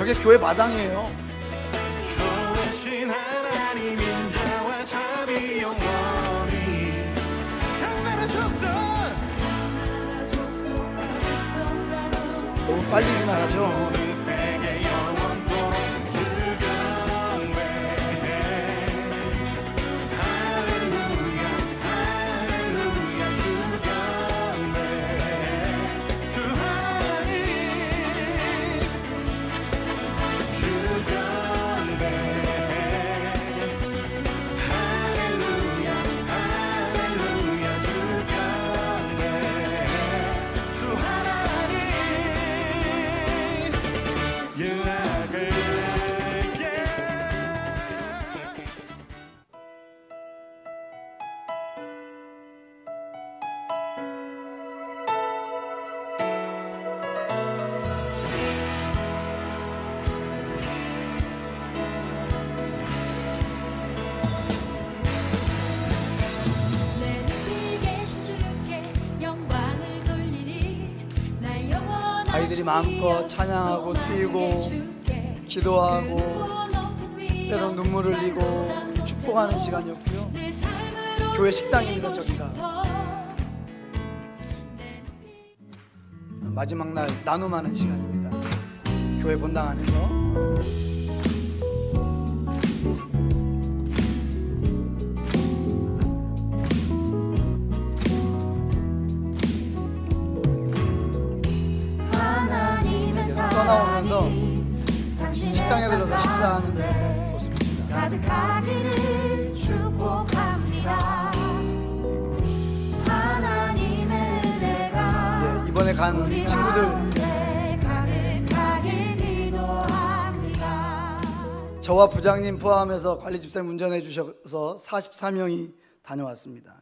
저게 교회 마당이에요. 너무 빨리 지나가죠. 아이들이 마음껏 찬양하고 뛰고 기도하고 때론 눈물 을 흘리고 축복하는 시간이었고요. 교회 식당입니다, 저기가. 마지막 날 나눔하는 시간입니다. 교회 본당 안에서 당신의 식당에 들러서 식사하는 모습입니다. 예, 이번에 간 친구들 저와 부장님 포함해서 관리 집사님 운전해 주셔서 44명이 다녀왔습니다.